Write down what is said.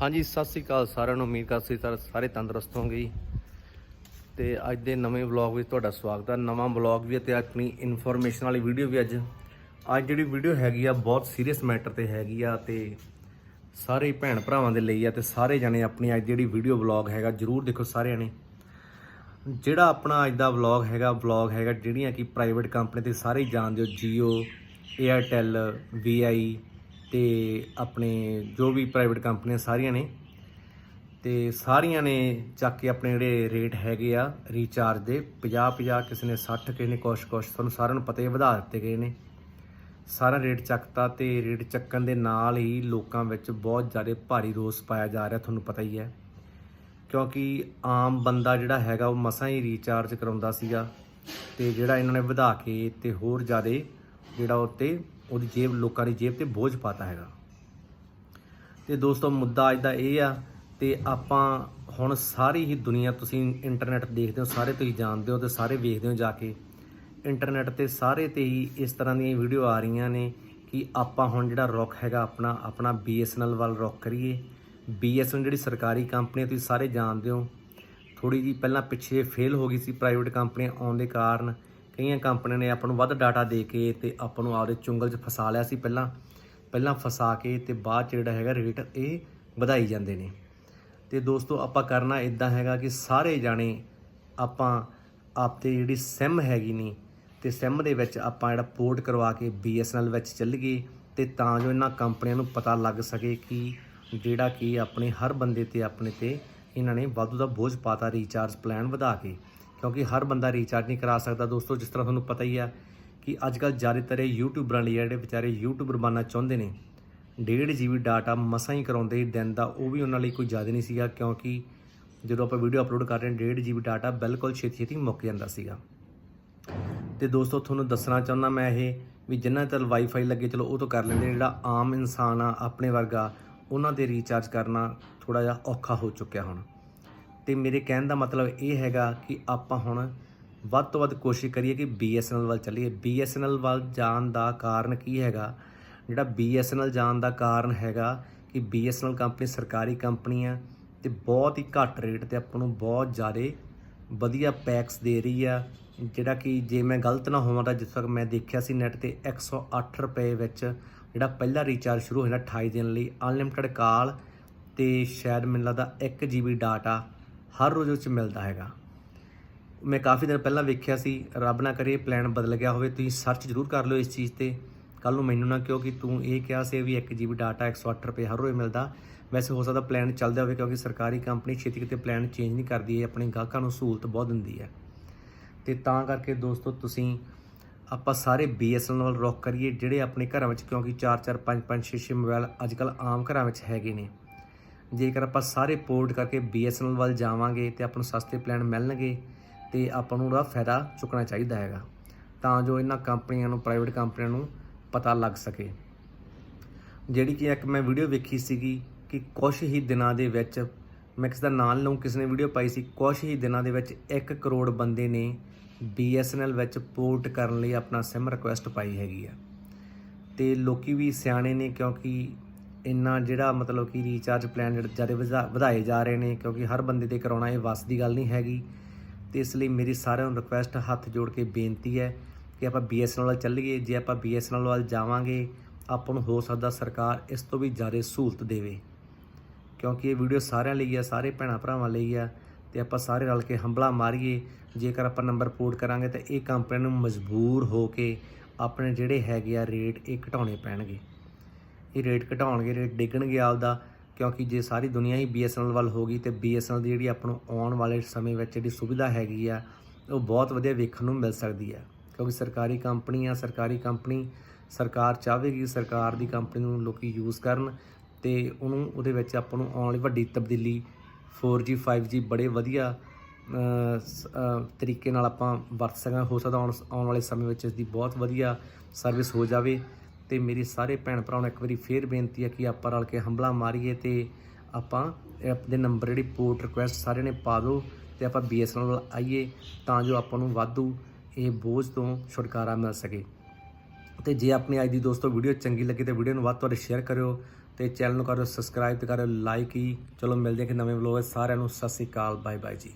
ਹਾਂਜੀ, ਸਤਿ ਸ੍ਰੀ ਅਕਾਲ ਸਾਰਿਆਂ ਨੂੰ। ਉਮੀਦ ਕਰਦਾ ਤੁਸੀਂ ਸਾਰੇ ਤੰਦਰੁਸਤ ਹੋਵੋਗੇ ਜੀ। ਤੇ ਅੱਜ ਦੇ ਨਵੇਂ ਵਲੌਗ ਵਿੱਚ ਤੁਹਾਡਾ ਸਵਾਗਤ ਹੈ। ਨਵਾਂ ਵਲੌਗ ਵੀ ਹੈ ਤੇ ਆਪਣੀ ਇਨਫੋਰਮੇਸ਼ਨ ਵਾਲੀ ਵੀਡੀਓ ਵੀ ਅੱਜ। ਅੱਜ ਜਿਹੜੀ ਵੀਡੀਓ ਹੈਗੀ ਆ, ਬਹੁਤ ਸੀਰੀਅਸ ਮੈਟਰ ਤੇ ਹੈਗੀ ਆ ਤੇ ਸਾਰੇ ਭੈਣ ਭਰਾਵਾਂ ਦੇ ਲਈ ਆ ਤੇ ਸਾਰੇ ਜਣੇ ਆਪਣੀ ਅੱਜ ਜਿਹੜੀ ਵੀਡੀਓ ਵਲੌਗ ਹੈਗਾ, ਜਰੂਰ ਦੇਖੋ ਸਾਰਿਆਂ ਨੇ। ਜਿਹੜਾ ਆਪਣਾ ਅੱਜ ਦਾ ਵਲੌਗ ਹੈਗਾ ਵਲੌਗ ਹੈਗਾ ਜਿਹੜੀਆਂ ਕਿ ਪ੍ਰਾਈਵੇਟ ਕੰਪਨੀ ਤੇ ਸਾਰੇ ਹੀ ਜਾਣਦੇ ਹੋ, Jio, Airtel VI ਤੇ ਆਪਣੇ ਜੋ ਵੀ ਪ੍ਰਾਈਵੇਟ ਕੰਪਨੀਆਂ ਸਾਰੀਆਂ ਨੇ, ਤੇ ਸਾਰੀਆਂ ਨੇ ਚੱਕ ਕੇ ਆਪਣੇ ਜਿਹੜੇ ਰੇਟ ਹੈਗੇ ਆ ਰੀਚਾਰਜ ਦੇ 50 50 ਕਿਸੇ ਨੇ 60 ਕਿਸੇ ਨੇ ਕੁਛ ਕੁਛ ਤੁਹਾਨੂੰ ਸਾਰਿਆਂ ਨੂੰ ਪਤਾ ਹੀ ਵਧਾ ਦਿੱਤੇ ਗਏ ਨੇ। ਸਾਰਾ ਰੇਟ ਚੱਕਤਾ ਤੇ ਰੇਟ ਚੱਕਣ ਦੇ ਨਾਲ ਹੀ ਲੋਕਾਂ ਵਿੱਚ ਬਹੁਤ ਜ਼ਿਆਦਾ ਭਾਰੀ ਰੋਸ ਪਾਇਆ ਜਾ ਰਿਹਾ, ਤੁਹਾਨੂੰ ਪਤਾ ਹੀ ਹੈ। ਕਿਉਂਕਿ ਆਮ ਬੰਦਾ ਜਿਹੜਾ ਹੈਗਾ, ਉਹ ਮਸਾਂ ਹੀ ਰੀਚਾਰਜ ਕਰਾਉਂਦਾ ਸੀਗਾ ਤੇ ਜਿਹੜਾ ਇਹਨਾਂ ਨੇ ਵਧਾ ਕੇ ਤੇ ਹੋਰ ਜ਼ਿਆਦਾ ਜਿਹੜਾ ਉੱਤੇ ਉਹਦੀ ਜੇਬ, ਲੋਕਾਂ ਦੀ ਜੇਬ ਤੇ ਬੋਝ ਪਾਤਾ ਹੈਗਾ। ਤੇ ਦੋਸਤੋ, ਮੁੱਦਾ ਅੱਜ ਦਾ ਇਹ ਆ, ਤੇ ਆਪਾਂ ਹੁਣ ਸਾਰੀ ਹੀ ਦੁਨੀਆ ਤੁਸੀਂ ਇੰਟਰਨੈਟ ਦੇਖਦੇ ਹੋ, ਸਾਰੇ ਤੁਸੀਂ ਜਾਣਦੇ ਹੋ ਤੇ ਸਾਰੇ ਵੇਖਦੇ ਹੋ ਜਾ ਕੇ। ਇੰਟਰਨੈਟ ਤੇ ਸਾਰੇ ਤੇ ਹੀ ਇਸ ਤਰ੍ਹਾਂ ਦੀਆਂ ਵੀਡੀਓ ਆ ਰਹੀਆਂ ਨੇ ਕਿ ਆਪਾਂ ਹੁਣ ਜਿਹੜਾ ਰੁੱਖ ਹੈਗਾ, ਆਪਣਾ ਆਪਣਾ BSNL ਵੱਲ ਰੁੱਖ ਕਰੀਏ। BSNL ਜਿਹੜੀ ਸਰਕਾਰੀ ਕੰਪਨੀ ਤੁਸੀਂ ਸਾਰੇ ਜਾਣਦੇ ਹੋ। ਥੋੜੀ ਜੀ ਪਹਿਲਾਂ ਪਿੱਛੇ ਫੇਲ ਹੋ ਗਈ ਸੀ ਪ੍ਰਾਈਵੇਟ ਕੰਪਨੀਆਂ ਆਉਣ ਦੇ ਕਾਰਨ। ਕਈਆਂ ਕੰਪਨੀਆਂ ਨੇ ਆਪਾਂ ਨੂੰ ਵੱਧ ਡਾਟਾ ਦੇ ਕੇ ਤੇ ਆਪਾਂ ਨੂੰ ਆਪਦੇ ਚੁੰਗਲ 'ਚ ਫਸਾ ਲਿਆ ਸੀ ਪਹਿਲਾਂ ਪਹਿਲਾਂ ਫਸਾ ਕੇ ਤੇ ਬਾਅਦ 'ਚ ਜਿਹੜਾ ਹੈਗਾ ਰੇਟ ਇਹ ਵਧਾਈ ਜਾਂਦੇ ਨੇ। ਤੇ ਦੋਸਤੋ, ਆਪਾਂ ਕਰਨਾ ਇਦਾਂ ਹੈਗਾ ਕਿ ਸਾਰੇ ਜਾਣੇ ਆਪਾਂ ਆਪਤੇ ਜਿਹੜੀ ਸਿਮ ਹੈਗੀ ਨੀ, ਤੇ ਸਿਮ ਦੇ ਵਿੱਚ ਆਪਾਂ ਜਿਹੜਾ ਪੋਰਟ ਕਰਵਾ ਕੇ BSNL ਵਿੱਚ ਚੱਲ ਗਏ ਤੇ ਤਾਂ ਜੋ ਇਹਨਾਂ ਕੰਪਨੀਆਂ ਨੂੰ ਪਤਾ ਲੱਗ ਸਕੇ ਕਿ ਜਿਹੜਾ ਕਿ ਆਪਣੇ ਹਰ ਬੰਦੇ ਤੇ ਆਪਣੇ ਤੇ ਇਹਨਾਂ ਨੇ ਵਾਧੂ ਦਾ ਬੋਝ ਪਾਤਾ ਰੀਚਾਰਜ ਪਲਾਨ ਵਧਾ ਕੇ। ਕਿਉਂਕਿ ਹਰ ਬੰਦਾ ਰੀਚਾਰਜ ਨਹੀਂ ਕਰਾ ਸਕਦਾ। ਦੋਸਤੋ, ਜਿਸ ਤਰ੍ਹਾਂ ਤੁਹਾਨੂੰ ਪਤਾ ਹੀ ਆ ਕਿ ਅੱਜ ਕੱਲ੍ਹ ਜ਼ਿਆਦਾਤਰ ਇਹ ਯੂਟਿਊਬਰਾਂ ਲਈ ਆ ਜਿਹੜੇ ਵਿਚਾਰੇ ਯੂਟਿਊਬਰ ਬਣਨਾ ਚਾਹੁੰਦੇ ਨੇ 1.5 ਜੀਬੀ ਡਾਟਾ ਮਸਾਂ ਹੀ ਕਰਾਉਂਦੇ ਦਿਨ ਦਾ, ਉਹ ਵੀ ਉਹਨਾਂ ਲਈ ਕੋਈ ਜ਼ਿਆਦਾ ਨਹੀਂ ਸੀਗਾ, ਕਿਉਂਕਿ ਜਦੋਂ ਆਪਾਂ ਵੀਡੀਓ ਅਪਲੋਡ ਕਰ ਰਹੇ ਹਾਂ 1.5 ਜੀਬੀ ਡਾਟਾ ਬਿਲਕੁਲ ਛੇਤੀ ਛੇਤੀ ਮੁੱਕ ਜਾਂਦਾ ਸੀਗਾ। ਤੇ ਦੋਸਤੋ, ਤੁਹਾਨੂੰ ਦੱਸਣਾ ਚਾਹੁੰਦਾ ਮੈਂ ਇਹ ਵੀ ਜਿੰਨਾ ਚਿਰ ਵਾਈਫਾਈ ਲੱਗੇ, ਚਲੋ ਉਹ ਤੋਂ ਕਰ ਲੈਂਦੇ ਜਿਹੜਾ ਆਮ ਇਨਸਾਨ ਆ, ਆਪਣੇ ਵਰਗਾ, ਉਹਨਾਂ ਦੇ ਰੀਚਾਰਜ ਕਰਨਾ ਥੋੜਾ ਜਿਹਾ ਔਖਾ ਹੋ ਚੁੱਕਿਆ ਹੁਣ। ਤੇ ਮੇਰੇ ਕਹਿਣ ਦਾ ਮਤਲਬ ਇਹ ਹੈਗਾ ਕਿ ਆਪਾਂ ਹੁਣ ਵੱਧ ਤੋਂ ਵੱਧ ਕੋਸ਼ਿਸ਼ ਕਰੀਏ ਕਿ BSNL ਵੱਲ ਚੱਲੀਏ। BSNL ਵੱਲ ਜਾਣ ਦਾ ਕਾਰਨ ਕੀ ਹੈਗਾ? ਜਿਹੜਾ BSNL ਜਾਣ ਦਾ ਕਾਰਨ ਹੈਗਾ ਕਿ BSNL ਕੰਪਨੀ ਸਰਕਾਰੀ ਕੰਪਨੀ ਆ ਤੇ ਬਹੁਤ ਹੀ ਘੱਟ ਰੇਟ ਤੇ ਆਪਾਂ ਨੂੰ ਬਹੁਤ ਜ਼ਿਆਦਾ ਵਧੀਆ ਪੈਕਸ ਦੇ ਰਹੀ ਆ। ਜਿਹੜਾ ਕਿ ਜੇ ਮੈਂ ਗਲਤ ਨਾ ਹੋਵਾਂ ਤਾਂ ਜਿੱਥੋਂ ਤੱਕ ਮੈਂ ਦੇਖਿਆ ਸੀ ਨੈਟ ਤੇ 108 ਰੁਪਏ ਵਿੱਚ ਜਿਹੜਾ ਪਹਿਲਾ ਰੀਚਾਰਜ ਸ਼ੁਰੂ ਹੋਇਆ 28 ਦਿਨ ਲਈ ਅਨਲਿਮਿਟਿਡ ਕਾਲ ਤੇ ਸ਼ਾਇਦ ਮੈਨੂੰ ਲੱਗਦਾ 1 GB ਡਾਟਾ ਹਰ ਰੋਜ਼ ਉਹ 'ਚ ਮਿਲਦਾ ਹੈਗਾ। ਮੈਂ ਕਾਫੀ ਦਿਨ ਪਹਿਲਾਂ ਵੇਖਿਆ ਸੀ, ਰੱਬ ਨਾ ਕਰੇ ਪਲਾਨ ਬਦਲ ਗਿਆ ਹੋਵੇ, ਤੁਸੀਂ ਸਰਚ ਜ਼ਰੂਰ ਕਰ ਲਿਓ ਇਸ ਚੀਜ਼ ਤੇ। ਕੱਲ ਨੂੰ ਮੈਨੂੰ ਨਾ ਕਿਉਂਕਿ ਤੂੰ ਇਹ ਕਿਹਾ ਸੀ ਵੀ 1 GB ਡਾਟਾ 108 ਰੁਪਏ ਹਰ ਰੋਜ਼ ਮਿਲਦਾ। ਵੈਸੇ ਹੋ ਸਕਦਾ ਪਲਾਨ ਚੱਲਦਾ ਹੋਵੇ ਕਿਉਂਕਿ ਸਰਕਾਰੀ ਕੰਪਨੀ ਛੇਤੀ ਕਿਤੇ ਪਲਾਨ ਚੇਂਜ ਨਹੀਂ ਕਰਦੀ ਹੈ ਆਪਣੇ ਗਾਹਕਾਂ ਨੂੰ ਸਹੂਲਤ ਬਹੁਤ ਦਿੰਦੀ ਹੈ। ਤੇ ਤਾਂ ਕਰਕੇ ਦੋਸਤੋ ਤੁਸੀਂ ਆਪਾਂ ਸਾਰੇ BSNL ਨਾਲ ਰੌਕ ਕਰੀਏ, ਜਿਹੜੇ ਆਪਣੇ ਘਰਾਂ ਵਿੱਚ ਕਿਉਂਕਿ 4 4 5 5 6 6 ਮੋਬਾਈਲ ਅੱਜਕੱਲ ਆਮ ਘਰਾਂ ਵਿੱਚ ਹੈਗੇ ਨੇ। ਜੇਕਰ ਆਪਾਂ ਸਾਰੇ ਪੋਰਟ ਕਰਕੇ BSNL ਵੱਲ ਜਾਵਾਂਗੇ ਤੇ ਆਪਾਂ ਨੂੰ ਸਸਤੇ ਪਲਾਨ ਮਿਲਣਗੇ, ਤੇ ਆਪਾਂ ਨੂੰ ਉਹਦਾ ਫਾਇਦਾ ਚੁੱਕਣਾ ਚਾਹੀਦਾ ਹੈਗਾ, ਤਾਂ ਜੋ ਇਹਨਾਂ ਕੰਪਨੀਆਂ ਨੂੰ ਪ੍ਰਾਈਵੇਟ ਕੰਪਨੀਆਂ ਨੂੰ ਪਤਾ ਲੱਗ ਸਕੇ। ਜਿਹੜੀ ਕਿ ਇੱਕ ਮੈਂ ਵੀਡੀਓ ਵੇਖੀ ਸੀਗੀ ਕਿ ਕੁਝ ਹੀ ਦਿਨਾਂ ਦੇ ਵਿੱਚ, ਮੈਂ ਕਿਸ ਦਾ ਨਾਂ ਨੀ ਲਊਂ, ਕਿਸ ਨੇ ਵੀਡੀਓ ਪਾਈ ਸੀ ਕੁਝ ਹੀ ਦਿਨਾਂ ਦੇ ਵਿੱਚ 1 ਕਰੋੜ ਬੰਦੇ ਨੇ BSNL ਵਿੱਚ ਪੋਰਟ ਕਰਨ ਲਈ ਆਪਣਾ ਸਿਮ ਰਿਕੁਐਸਟ ਪਾਈ ਹੈਗੀ ਆ। ਤੇ ਲੋਕੀ ਵੀ ਸਿਆਣੇ ਨੇ ਕਿਉਂਕਿ ਇੰਨਾ ਜਿਹੜਾ ਮਤਲਬ ਕਿ ਰੀਚਾਰਜ ਪਲਾਨ ਜਿਹੜੇ ਵਧਾ- ਵਧਾਏ ਜਾ ਰਹੇ ਨੇ, ਕਿਉਂਕਿ ਹਰ ਬੰਦੇ ਤੇ ਕਰਾਉਣਾ ਇਹ ਵੱਸ ਦੀ ਗੱਲ ਨਹੀਂ ਹੈਗੀ। ਤੇ ਇਸ ਲਈ ਮੇਰੀ ਸਾਰਿਆਂ ਨੂੰ ਰਿਕੁਐਸਟ ਹੱਥ ਜੋੜ ਕੇ ਬੇਨਤੀ ਹੈ ਕਿ ਆਪਾਂ BSNL ਵੱਲ ਚੱਲੀਏ। ਜੇ ਆਪਾਂ BSNL ਵੱਲ ਜਾਵਾਂਗੇ, ਆਪਾਂ ਨੂੰ ਹੋ ਸਕਦਾ ਸਰਕਾਰ ਇਸ ਤੋਂ ਵੀ ਜ਼ਿਆਦਾ ਸਹੂਲਤ ਦੇਵੇ। ਕਿਉਂਕਿ ਇਹ ਵੀਡੀਓ ਸਾਰਿਆਂ ਲਈ ਆ ਸਾਰੇ ਭੈਣਾਂ ਭਰਾਵਾਂ ਲਈ ਆ ਤੇ ਆਪਾਂ ਸਾਰੇ ਰਲ ਕੇ ਹੰਬਲਾ ਮਾਰੀਏ। ਜੇਕਰ ਆਪਾਂ ਨੰਬਰ ਪੋਰਟ ਕਰਾਂਗੇ ਤਾਂ ਇਹ ਕੰਪਨੀ ਨੂੰ ਮਜਬੂਰ ਹੋ ਕੇ ਆਪਣੇ ਜਿਹੜੇ ਹੈਗੇ ਆ ਰੇਟ ਇਹ ਘਟਾਉਣੇ ਪੈਣਗੇ। ਇਹ ਰੇਟ ਘਟਾਉਣਗੇ ਰੇਟ ਡਿੱਗਣਗੇ ਆਪਦਾ, ਕਿਉਂਕਿ ਜੇ ਸਾਰੀ ਦੁਨੀਆ ਹੀ BSNL ਵੱਲ ਹੋ ਗਈ ਤੇ BSNL ਦੀ ਜਿਹੜੀ ਆਪਾਂ ਨੂੰ ਆਉਣ ਵਾਲੇ ਸਮੇਂ ਵਿੱਚ ਜਿਹੜੀ ਸੁਵਿਧਾ ਹੈਗੀ ਆ, ਉਹ ਬਹੁਤ ਵਧੀਆ ਵੇਖਣ ਨੂੰ ਮਿਲ ਸਕਦੀ ਹੈ ਕਿਉਂਕਿ ਸਰਕਾਰੀ ਕੰਪਨੀ ਆ, ਸਰਕਾਰੀ ਕੰਪਨੀ ਸਰਕਾਰ ਚਾਹੇਗੀ ਸਰਕਾਰ ਦੀ ਕੰਪਨੀ ਨੂੰ ਲੋਕੀ ਯੂਜ਼ ਕਰਨ ਤੇ ਉਹਨੂੰ, ਉਹਦੇ ਵਿੱਚ ਆਪਾਂ ਨੂੰ ਆਉਣ ਵਾਲੀ ਵੱਡੀ ਤਬਦੀਲੀ 4G 5G ਬੜੇ ਵਧੀਆ ਤਰੀਕੇ ਨਾਲ ਆਪਾਂ ਵਰਤ ਸਕਾਂ, ਹੋ ਸਕਦਾ ਆਉਣ ਆਉਣ ਵਾਲੇ ਸਮੇਂ ਵਿੱਚ ਇਸ ਦੀ ਬਹੁਤ ਵਧੀਆ ਸਰਵਿਸ ਹੋ ਜਾਵੇ। ਤੇ ਮੇਰੀ ਸਾਰੇ ਭੈਣ ਭਰਾਵਾਂ ਨੂੰ ਇੱਕ ਵਾਰੀ ਫੇਰ ਬੇਨਤੀ ਹੈ ਕਿ ਆਪਾਂ ਰਲ ਕੇ ਹੰਬਲਾ ਮਾਰੀਏ ਤੇ ਆਪਾਂ ਐਪ ਦੇ ਨੰਬਰ ਜਿਹੜੀ ਪੋਰਟ ਰਿਕੁਐਸਟ ਸਾਰਿਆਂ ਨੇ ਪਾ ਦਿਓ ਤੇ ਆਪਾਂ BSNL ਵੱਲ ਆਈਏ ਤਾਂ ਜੋ ਆਪਾਂ ਨੂੰ ਵਾਧੂ ਇਹ ਬੋਝ ਤੋਂ ਛੁਟਕਾਰਾ ਮਿਲ ਸਕੇ। ਤੇ ਜੇ ਆਪਣੀ ਅੱਜ ਦੀ ਦੋਸਤੋ ਵੀਡੀਓ ਚੰਗੀ ਲੱਗੀ ਤਾਂ ਵੀਡੀਓ ਨੂੰ ਵੱਧ ਤੋਂ ਵੱਧ ਸ਼ੇਅਰ ਕਰਿਓ ਤੇ ਚੈਨਲ ਨੂੰ ਕਰੋ ਸਬਸਕ੍ਰਾਈਬ ਤੇ ਕਰੋ ਲਾਈਕ ਹੀ। ਚਲੋ ਮਿਲਦੇ ਹਾਂ ਕਿ ਨਵੇਂ ਵਲੋਗ ਸਾਰਿਆਂ ਨੂੰ ਸਤਿ ਸ੍ਰੀ ਅਕਾਲ ਬਾਏ ਬਾਏ ਜੀ।